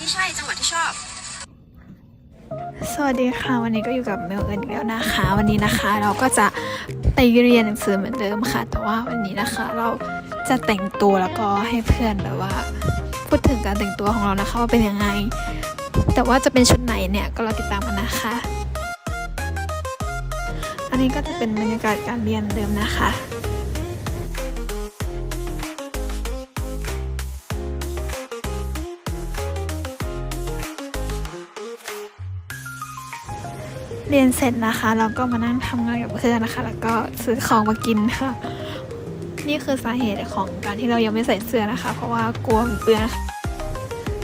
ที่ใช่จังหวะที่ชอบ สวัสดีค่ะ วันนี้ก็อยู่กับเมลเอิญอีกแล้วนะคะ วันนี้นะคะ เราก็จะไปเรียนหนังสือเหมือนเดิมค่ะ แต่ว่าวันนี้นะคะเราจะแต่งตัวแล้วก็ให้เพื่อนแบบว่า พูดถึงการแต่งตัวของเรานะคะว่าเป็นยังไง แต่ว่าจะเป็นชุดไหนเนี่ยก็รอติดตามกันนะคะ อันนี้ก็จะเป็นบรรยากาศการเรียนเดิมนะคะ เรียนเสร็จนะคะเราก็มานั่งทำงานกับเพื่อนนะคะ แล้วก็ซื้อของมากินค่ะ นี่คือสาเหตุของการที่เรายังไม่ใส่เสื้อนะคะ เพราะว่ากลัวเปื้อน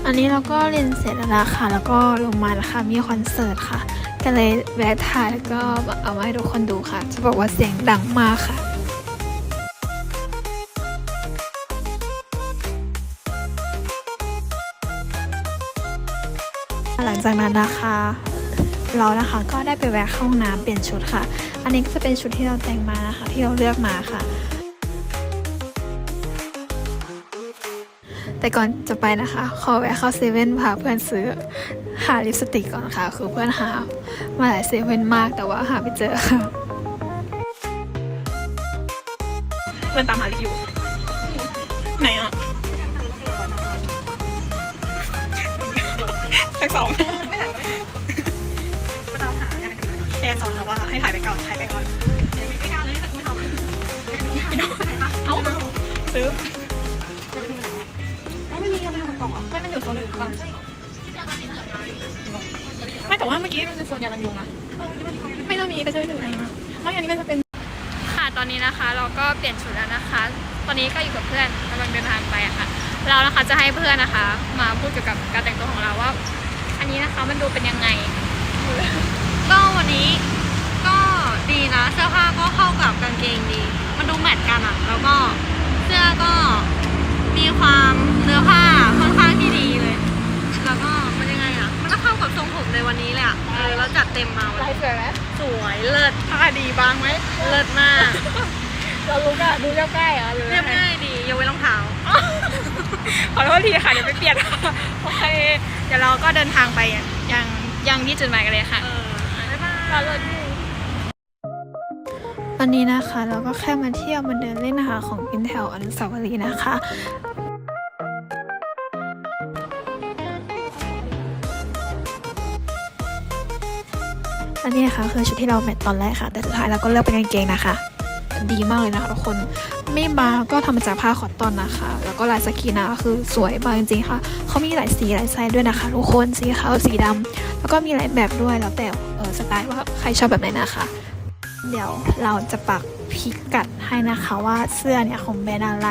อันนี้เราก็เรียนเสร็จแล้วนะคะแล้วก็ลงมานะคะมีคอนเสิร์ตค่ะ ก็เลยแวะถ่ายแล้วก็เอามาให้ทุกคนดูค่ะ จะบอกว่าเสียงดังมากค่ะหลังจากนั้นนะคะ เรานะคะก็ได้ไปแวะเข้าห้องน้ำเปลี่ยนชุดค่ะ อันนี้ก็จะเป็นชุดที่เราแต่งมานะคะที่เราเลือกมาค่ะ แต่ก่อนจะไปนะคะ ขอแวะเข้าเซเว่นพาเพื่อนซื้อหาลิปสติกก่อนค่ะ คือเพื่อนหามาหลายเซเว่นมากแต่ว่าหาไม่เจอค่ะเพื่อนตามหาลิอยู่ไหนอะทั้งสอง ก่อนถ่ายไปก่อนไม่กล้าเลยไม่ทำเอาซื้อไม่มีอะไรในกล่องหรอไม่มันอยู่โซนอื่นกล่อไม่แต่ว่าเมื่อกี้มันเป็นโซนยาลันยุงอะไม่ต้องมีไปช่วยดูไหนมาไม่อันนี้มันจะเป็นค่ะตอนนี้นะคะ เราก็เปลี่ยนชุดแล้วนะคะ ตอนนี้ก็อยู่กับเพื่อนกำลังเดินทางไปอะค่ะ เรานะคะจะให้เพื่อนนะคะ มาพูดเกี่ยวกับการแต่งตัวของเราว่า อันนี้นะคะมันดูเป็นยังไง ก็วันนี้ก็ดีนะ เสื้อผ้าก็เข้ากับกางเกงดี มันดูแมท กันอะแล้วก็เสื้อก็มีความเนื้อผ้าค่อนข้างที่ดีเลย แล้วก็มันยังไงอะมันก็เข้ากับทรงผมในวันนี้เลยอะเออเราจัดเต็มมาวันลายนี้สวยไหมสวยเลิศผ้าดีบางไหมเลิศมากเรารู้ก็ดูเรียบง่ายอะหรือเรียบง่ายดียกเว้นรองเท้า ขอโทษทีค่ะเดี๋ยวไปเปลี่ยนโอเคเดี๋ยวเราก็เดินทางไปยังยังที่จุดหมายกันเลยค่ะ เออบ๊ายบายรอรถ วันนี้นะคะเราก็แค่มาเที่ยวมาเดินเล่นนะคะของกินแถวอนุสาวรีย์นะคะอันนี้นะคะคือชุดที่เราแมทตอนแรกค่ะ แต่สุดท้ายเราก็เลือกเป็นกางเกงนะคะ ดีมากเลยนะคะทุกคนไม่บางก็ทำมาจากผ้าคอตตอนนะคะ แล้วก็ลายสกีนะคะคือสวยมากจริงๆค่ะเขามีหลายสีหลายไซส์ด้วยนะคะทุกคนสีขาวสีดำแล้วก็มีหลายแบบด้วยแล้วแต่สไตล์ว่าใครชอบแบบไหนนะคะ เดี๋ยวเราจะปักพิกัดให้นะคะว่าเสื้อเนี่ยของแบรนด์อะไร